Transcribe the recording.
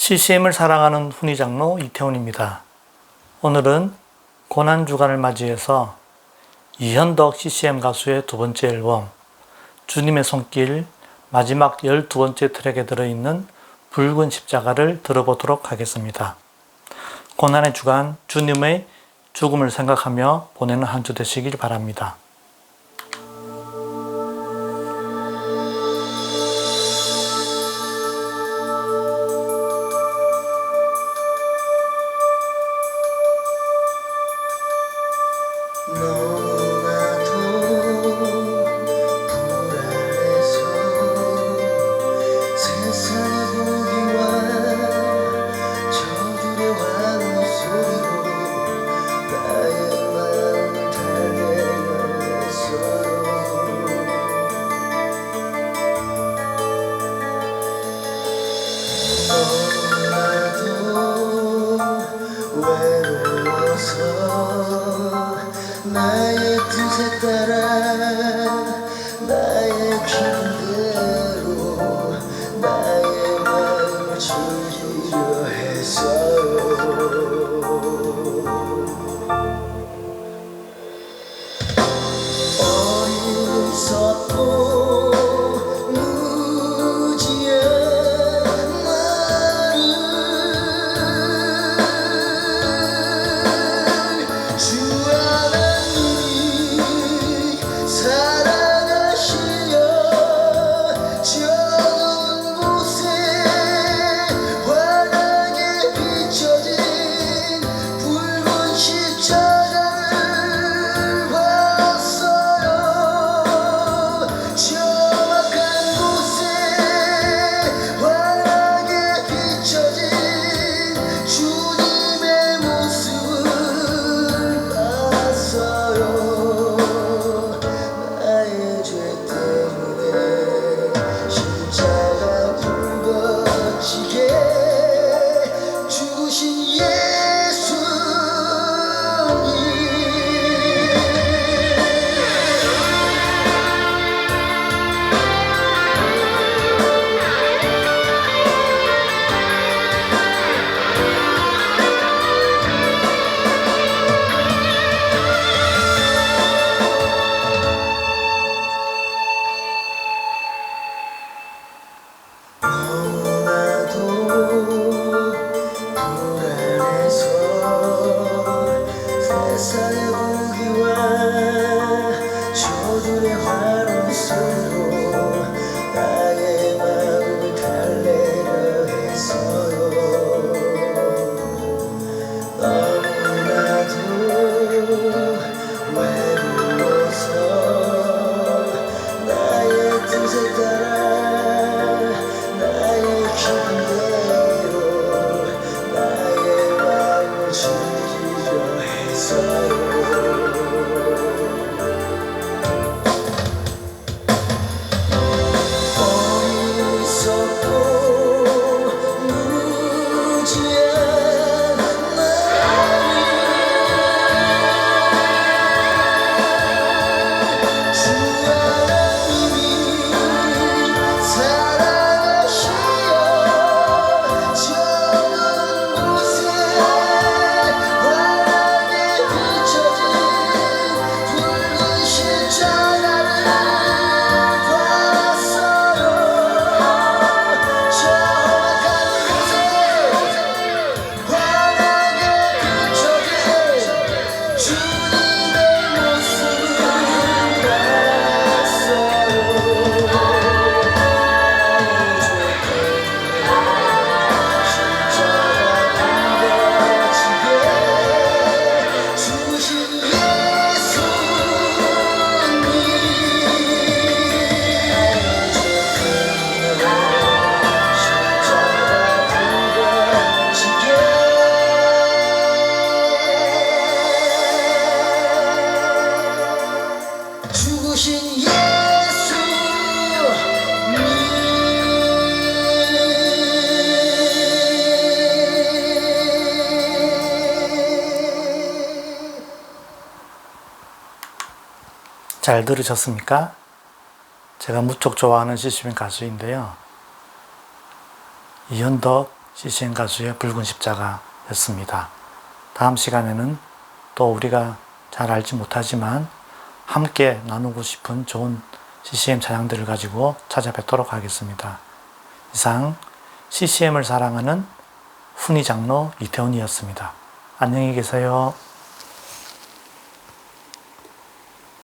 CCM을 사랑하는 훈이 장로 이태훈입니다. 오늘은 고난 주간을 맞이해서 이현덕 CCM 가수의 두 번째 앨범 주님의 손길 마지막 열두 번째 트랙에 들어있는 붉은 십자가를 들어보도록 하겠습니다. 고난의 주간 주님의 죽음을 생각하며 보내는 한 주 되시길 바랍니다. 너무나도 외로워서 나의 뜻에 따라 I'll give you up. 잘 들으셨습니까? 제가 무척 좋아하는 CCM 가수인데요. 이현덕 CCM 가수의 붉은 십자가였습니다. 다음 시간에는 또 우리가 잘 알지 못하지만 함께 나누고 싶은 좋은 CCM 찬양들을 가지고 찾아뵙도록 하겠습니다. 이상 CCM을 사랑하는 훈이 장로 이태훈이었습니다. 안녕히 계세요.